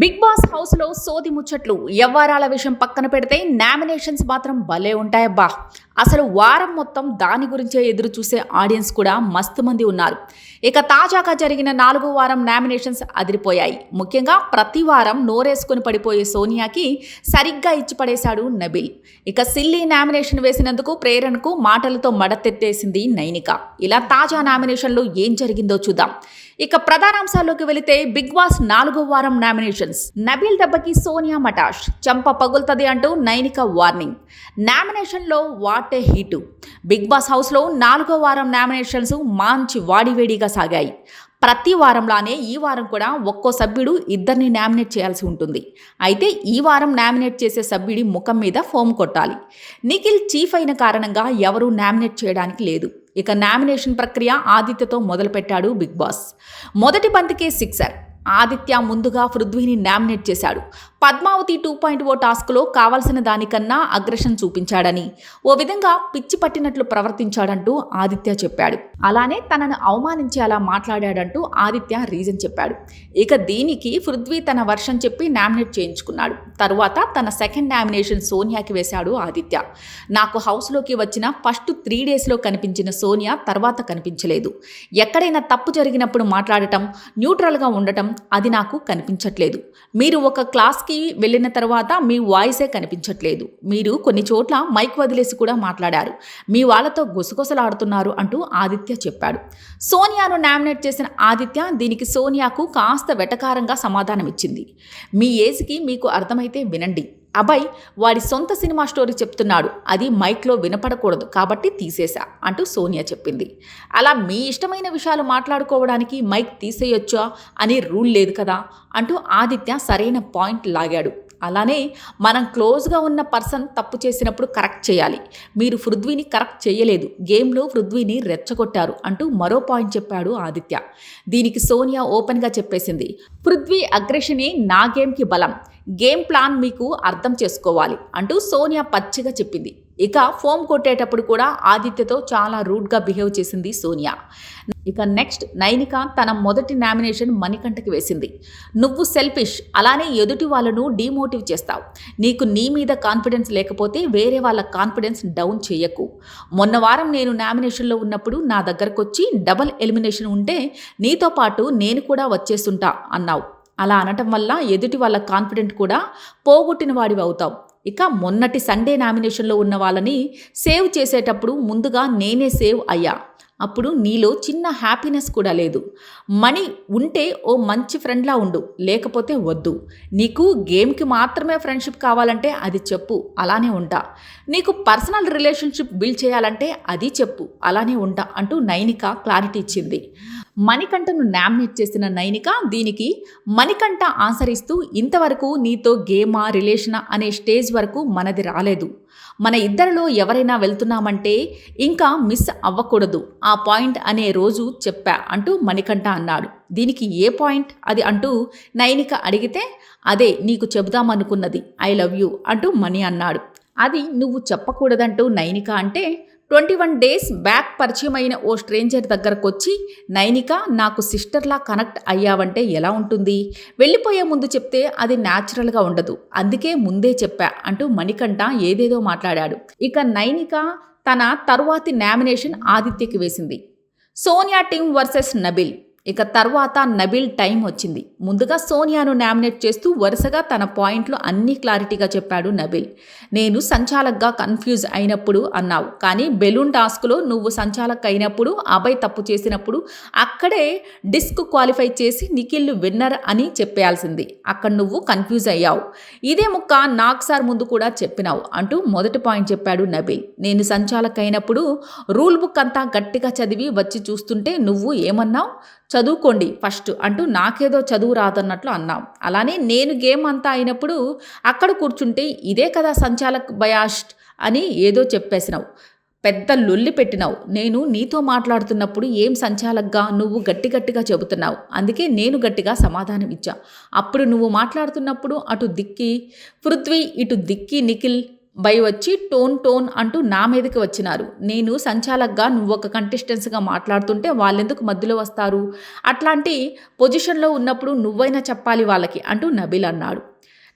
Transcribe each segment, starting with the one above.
Big boss హౌస్లో సోది ముచ్చట్లు ఎవ్వరాల విషయం పక్కన పెడితే నామినేషన్స్ మాత్రం భలే ఉంటాయబ్బా. అసలు వారం మొత్తం దాని గురించే ఎదురు చూసే ఆడియన్స్ కూడా మస్తు మంది ఉన్నారు. ఇక తాజాగా జరిగిన నాలుగో వారం నామినేషన్స్ అదిరిపోయాయి. ముఖ్యంగా ప్రతి వారం నోరేసుకుని పడిపోయే సోనియాకి సరిగ్గా ఇచ్చి పడేశాడు నబిల్. ఇక సిల్లీ నామినేషన్ వేసినందుకు ప్రేరణకు మాటలతో మడతెత్తేసింది నైనిక. ఇలా తాజా నామినేషన్లో ఏం జరిగిందో చూద్దాం. ఇక ప్రధానాంశాల్లోకి వెళితే బిగ్ బాస్ నాలుగో వారం నామినేషన్. నామినేషన్స్ నబీల్ దెబ్బకి సోనియా మటాష్ చంప పగులుతుంది అంటూ నైనిక వార్నింగ్ నామినేషన్లో what a heat big boss హౌస్లో నాలుగో వారం నామినేషన్స్ మంచి వాడివేడిగా సాగాయి. ప్రతి వారంలానే ఈ వారం కూడా ఒక్కో సభ్యుడు ఇద్దరిని నామినేట్ చేయాల్సి ఉంటుంది. అయితే ఈ వారం నామినేట్ చేసే సభ్యుడి ముఖం మీద ఫోమ్ కొట్టాలి. నిఖిల్ చీఫ్ అయిన కారణంగా ఎవరూ నామినేట్ చేయడానికి లేదు. ఇక నామినేషన్ ప్రక్రియ ఆదిత్యతో మొదలుపెట్టాడు బిగ్ బాస్ మొదటి బంతికే సిక్సర్ ఆదిత్య ముందుగా పృథ్వీని నామినేట్ చేశాడు. పద్మావతి టూ పాయింట్ ఓ టాస్క్లో కావాల్సిన దానికన్నా అగ్రెషన్ చూపించాడని ఓ విధంగా పిచ్చి పట్టినట్లు ప్రవర్తించాడంటూ ఆదిత్య చెప్పాడు. అలానే తనను అవమానించేలా మాట్లాడాడంటూ ఆదిత్య రీజన్ చెప్పాడు. ఇక దీనికి పృథ్వీ తన వర్షం చెప్పి నామినేట్ చేయించుకున్నాడు. తరువాత తన సెకండ్ నామినేషన్ సోనియాకి వేశాడు ఆదిత్య. నాకు హౌస్లోకి వచ్చిన ఫస్ట్ త్రీ డేస్లో కనిపించిన సోనియా తర్వాత కనిపించలేదు. ఎక్కడైనా తప్పు జరిగినప్పుడు మాట్లాడటం న్యూట్రల్గా ఉండటం అది నాకు కనిపించట్లేదు. మీరు ఒక క్లాస్కి వెళ్ళిన తర్వాత మీ వాయిసే కనిపించట్లేదు. మీరు కొన్ని చోట్ల మైక్ వదిలేసి కూడా మాట్లాడారు. మీ వాళ్ళతో గుసగుసలాడుతున్నారు అంటూ ఆదిత్య చెప్పాడు. సోనియాను నామినేట్ చేసిన ఆదిత్య దీనికి సోనియాకు కాస్త వెటకారంగా సమాధానం ఇచ్చింది మీ ఏజ్కి మీకు అర్థమైతే వినండి. అభయ్ వాడి సొంత సినిమా స్టోరీ చెప్తున్నాడు. అది మైక్లో వినపడకూడదు కాబట్టి తీసేశా అంటూ సోనియా చెప్పింది. అలా మీ ఇష్టమైన విషయాలు మాట్లాడుకోవడానికి మైక్ తీసేయొచ్చా? అని రూల్ లేదు కదా? అంటూ ఆదిత్య సరైన పాయింట్ లాగాడు. అలానే మనం క్లోజ్గా ఉన్న పర్సన్ తప్పు చేసినప్పుడు కరెక్ట్ చేయాలి. మీరు పృథ్వీని కరెక్ట్ చేయలేదు. గేమ్లో పృథ్వీని రెచ్చగొట్టారు అంటూ మరో పాయింట్ చెప్పాడు ఆదిత్య. దీనికి సోనియా ఓపెన్గా చెప్పేసింది. పృథ్వీ అగ్రెషనే నా గేమ్కి బలం. గేమ్ ప్లాన్ మీకు అర్థం చేసుకోవాలి అంటూ సోనియా పచ్చిగా చెప్పింది. ఇక ఫోమ్ కొట్టేటప్పుడు కూడా ఆదిత్యతో చాలా రూడ్గా బిహేవ్ చేసింది సోనియా. ఇక నెక్స్ట్ నైనిక తన మొదటి నామినేషన్ మణికంఠకి వేసింది. నువ్వు సెల్ఫిష్ అలానే ఎదుటి వాళ్ళను డీమోటివ్ చేస్తావు. నీకు నీ మీద కాన్ఫిడెన్స్ లేకపోతే వేరే వాళ్ళ కాన్ఫిడెన్స్ డౌన్ చేయకు. మొన్న వారం నేను నామినేషన్లో ఉన్నప్పుడు నా దగ్గరకు వచ్చి డబల్ ఎలిమినేషన్ ఉంటే నీతో పాటు నేను కూడా వచ్చేస్తుంటా అన్నావు. అలా అనటం వల్ల ఎదుటి వాళ్ళ కాన్ఫిడెంట్ కూడా పోగొట్టిన వాడివి అవుతావు. ఇక మొన్నటి సండే నామినేషన్లో ఉన్న వాళ్ళని సేవ్ చేసేటప్పుడు ముందుగా నేనే సేవ్ అయ్యా. అప్పుడు నీలో చిన్న హ్యాపీనెస్ కూడా లేదు. మనీ ఉంటే ఓ మంచి ఫ్రెండ్లా ఉండు లేకపోతే వద్దు. నీకు గేమ్కి మాత్రమే ఫ్రెండ్షిప్ కావాలంటే అది చెప్పు అలానే ఉంటా. నీకు పర్సనల్ రిలేషన్షిప్ బిల్డ్ చేయాలంటే అది చెప్పు అలానే ఉంటా అంటూ నైనిక క్లారిటీ ఇచ్చింది. మణికంఠను నామినేట్ చేసిన నైనిక దీనికి మణికంఠ ఆన్సర్ ఇస్తూ ఇంతవరకు నీతో గేమా రిలేషనా అనే స్టేజ్ వరకు మనది రాలేదు. మన ఇద్దరిలో ఎవరైనా వెళ్తున్నామంటే ఇంకా మిస్ అవ్వకూడదు. ఆ పాయింట్ అనే రోజు చెప్పా అంటూ మణికంఠ అన్నాడు. దీనికి ఏ పాయింట్? అది అంటూ నైనిక అడిగితే అదే నీకు చెబుదామనుకున్నది. ఐ లవ్ యూ అంటూ మణి అన్నాడు. అది నువ్వు చెప్పకూడదంటూ నైనిక అంటే ట్వంటీ వన్ డేస్ బ్యాక్ పరిచయం అయిన ఓ స్ట్రేంజర్ దగ్గరకొచ్చి నైనిక నాకు సిస్టర్లా కనెక్ట్ అయ్యావంటే ఎలా ఉంటుంది? వెళ్ళిపోయే ముందు చెప్తే అది న్యాచురల్గా ఉండదు. అందుకే ముందే చెప్పా అంటూ మణికంఠ ఏదేదో మాట్లాడాడు. ఇక నైనిక తన తరువాతి నామినేషన్ ఆదిత్యకి వేసింది. Sonia team versus Nabil. ఇక తర్వాత నబిల్ టైం వచ్చింది. ముందుగా సోనియాను నామినేట్ చేస్తూ వరుసగా తన పాయింట్లు అన్ని క్లారిటీగా చెప్పాడు నబిల్. నేను సంచాలక్గా కన్ఫ్యూజ్ అయినప్పుడు అన్నావు కానీ బెలూన్ టాస్క్లో నువ్వు సంచాలక్ అయినప్పుడు అభయ్ తప్పు చేసినప్పుడు అక్కడే డిస్క్ క్వాలిఫై చేసి నిఖిల్ విన్నర్ అని చెప్పేయాల్సింది. అక్కడ నువ్వు కన్ఫ్యూజ్ అయ్యావు. ఇదే ముక్క నాకు సార్ ముందు కూడా చెప్పినావు అంటూ మొదటి పాయింట్ చెప్పాడు నబిల్. నేను సంచాలక్ అయినప్పుడు రూల్ బుక్ అంతా గట్టిగా చదివి వచ్చి చూస్తుంటే నువ్వు ఏమన్నావు? చదువుకోండి ఫస్ట్ అంటూ నాకేదో చదువు రాదన్నట్లు అన్నాం. అలానే నేను గేమ్ అంతా అయినప్పుడు అక్కడ కూర్చుంటే ఇదే కదా సంచాలక్ బయాస్ట్ అని ఏదో చెప్పేసినావు. పెద్ద లొల్లి పెట్టినావు. నేను నీతో మాట్లాడుతున్నప్పుడు ఏం సంచాలక్గా నువ్వు గట్టి గట్టిగా చెబుతున్నావు? అందుకే నేను గట్టిగా సమాధానం ఇచ్చా. అప్పుడు నువ్వు మాట్లాడుతున్నప్పుడు అటు దిక్కి పృథ్వీ ఇటు దిక్కి నిఖిల్ బై వచ్చి టోన్ టోన్ అంటూ నా మీదకి వచ్చినారు. నేను సంచాలక్గా నువ్వు ఒక కంటెస్టెన్స్గా మాట్లాడుతుంటే వాళ్ళెందుకు మధ్యలో వస్తారు? అట్లాంటి పొజిషన్లో ఉన్నప్పుడు నువ్వైనా చెప్పాలి వాళ్ళకి అంటూ నబీల్ అన్నాడు.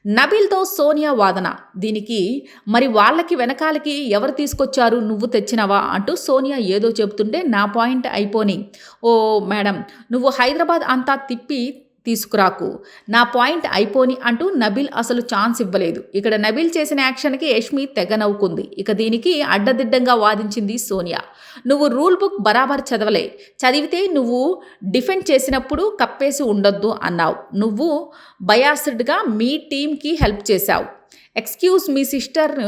నబీల్తో సోనియా వాదన దీనికి మరి వాళ్ళకి వెనకాలకి ఎవరు తీసుకొచ్చారు? నువ్వు తెచ్చినవా? అంటూ సోనియా ఏదో చెబుతుంటే నా పాయింట్ అయిపోని ఓ మేడం నువ్వు హైదరాబాద్ అంతా తిప్పి తీసుకురాకు. నా పాయింట్ అయిపోని అంటూ నబిల్ అసలు ఛాన్స్ ఇవ్వలేదు. ఇక్కడ నబిల్ చేసిన యాక్షన్కి యష్మి తెగ నవ్వుకుంది. ఇక దీనికి అడ్డదిడ్డంగా వాదించింది సోనియా. నువ్వు రూల్ బుక్ బరాబర్ చదవలే. చదివితే నువ్వు డిఫెండ్ చేసినప్పుడు కప్పేసి ఉండొద్దు అన్నావు. నువ్వు బయాస్డ్గా మీ టీంకి హెల్ప్ చేశావు. ఎక్స్క్యూజ్ మీ సిస్టర్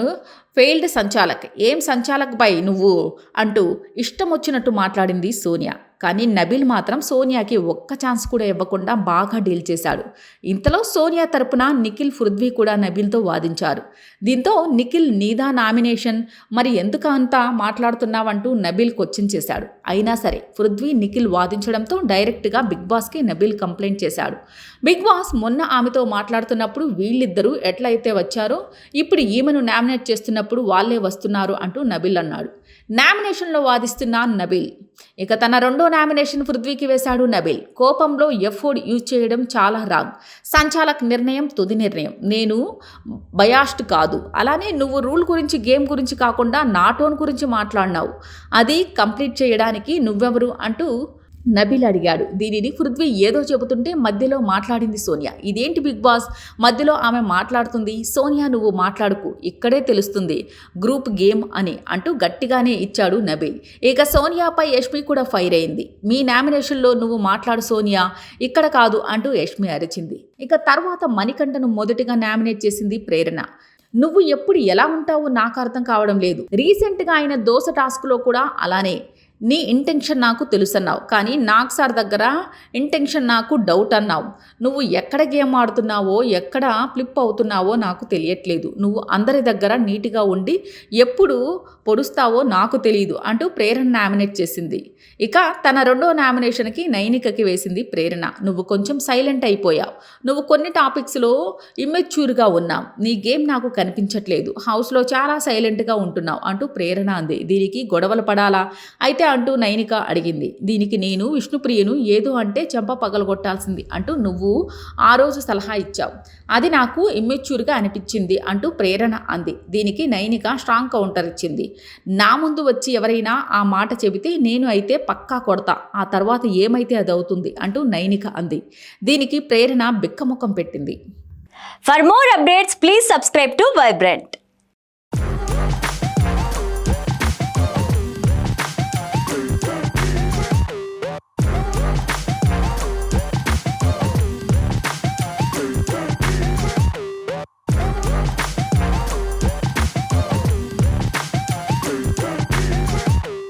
ఫెయిల్డ్ సంచాలక్. ఏం సంచాలక్ బై నువ్వు? అంటూ ఇష్టం వచ్చినట్టు మాట్లాడింది సోనియా. కానీ నబీల్ మాత్రం సోనియాకి ఒక్క ఛాన్స్ కూడా ఇవ్వకుండా బాగా డీల్ చేశాడు. ఇంతలో సోనియా తరపున నిఖిల్ పృథ్వీ కూడా నబీల్తో వాదించారు. దీంతో నిఖిల్ నీదా నామినేషన్ మరి ఎందుకు అంతా మాట్లాడుతున్నావంటూ నబీల్ క్వశ్చన్ చేశాడు. అయినా సరే పృథ్వీ నిఖిల్ వాదించడంతో డైరెక్ట్గా బిగ్ బాస్కి నబీల్ కంప్లైంట్ చేశాడు. బిగ్ బాస్ మొన్న ఆమెతో మాట్లాడుతున్నప్పుడు వీళ్ళిద్దరూ ఎట్లయితే వచ్చారో ఇప్పుడు ఈమెను నామినేట్ చేస్తున్నప్పుడు వాళ్ళే వస్తున్నారు అంటూ నబీల్ అన్నాడు. నామినేషన్లో వాదిస్తున్న నబీల్ ఇక తన రెండో నామినేషన్ పృథ్వీకి వేశాడు నబిల్. కోపంలో ఎఫోర్డ్ యూజ్ చేయడం చాలా రాంగ్. సంచాలక్ నిర్ణయం తుది నిర్ణయం. నేను బయాస్ట్ కాదు. అలానే నువ్వు రూల్ గురించి గేమ్ గురించి కాకుండా నాటోన్ గురించి మాట్లాడినావు. అది కంప్లీట్ చేయడానికి నువ్వెవరు అంటూ నబీల్ అడిగాడు. దీనిని పృథ్వీ ఏదో చెబుతుంటే మధ్యలో మాట్లాడింది సోనియా. ఇదేంటి బిగ్ బాస్? మధ్యలో ఆమె మాట్లాడుతుంది సోనియా నువ్వు మాట్లాడుకు ఇక్కడే తెలుస్తుంది. గ్రూప్ గేమ్ అని అంటూ గట్టిగానే ఇచ్చాడు నబీల్. ఇక సోనియాపై యష్మి కూడా ఫైర్ అయింది. మీ నామినేషన్లో నువ్వు మాట్లాడు సోనియా ఇక్కడ కాదు అంటూ యష్మి అరిచింది. ఇక తర్వాత మణికంఠను మొదటిగా నామినేట్ చేసింది ప్రేరణ. నువ్వు ఎప్పుడు ఎలా ఉంటావో నాకు అర్థం కావడం లేదు. రీసెంట్గా ఆయన దోశ టాస్క్లో కూడా అలానే. నీ ఇంటెన్షన్ నాకు తెలుసన్నావు. కానీ నాకు సార్ దగ్గర ఇంటెన్షన్ నాకు డౌట్ అన్నావు. నువ్వు ఎక్కడ గేమ్ ఆడుతున్నావో ఎక్కడ ఫ్లిప్ అవుతున్నావో నాకు తెలియట్లేదు. నువ్వు అందరి దగ్గర నీట్గా ఉండి ఎప్పుడు పొడుస్తావో నాకు తెలియదు అంటూ ప్రేరణ నామినేట్ చేసింది. ఇక తన రెండో నామినేషన్కి నైనికకి వేసింది ప్రేరణ. నువ్వు కొంచెం సైలెంట్ అయిపోయావు. నువ్వు కొన్ని టాపిక్స్లో ఇమ్మెచ్యూర్గా ఉన్నావు. నీ గేమ్ నాకు కనిపించట్లేదు. హౌస్లో చాలా సైలెంట్గా ఉంటున్నావు అంటూ ప్రేరణ అంది. దీనికి గొడవలు పడాలా? అయితే అంటూ నైనిక అడిగింది. దీనికి నేను విష్ణుప్రియను ఏదో అంటే చెంప పగలగొట్టాల్సింది అంటూ నువ్వు ఆ రోజు సలహా ఇచ్చావు. అది నాకు ఇమ్మెచ్యూర్గా అనిపించింది అంటూ ప్రేరణ అంది. దీనికి నైనిక స్ట్రాంగ్ కౌంటర్ ఇచ్చింది. నా ముందు వచ్చి ఎవరైనా ఆ మాట చెబితే నేను అయితే పక్కా కొడతా. ఆ తర్వాత ఏమైతే అది అవుతుంది అంటూ నైనిక అంది. దీనికి ప్రేరణ బిక్కముఖం పెట్టింది. For more updates please subscribe to vibrant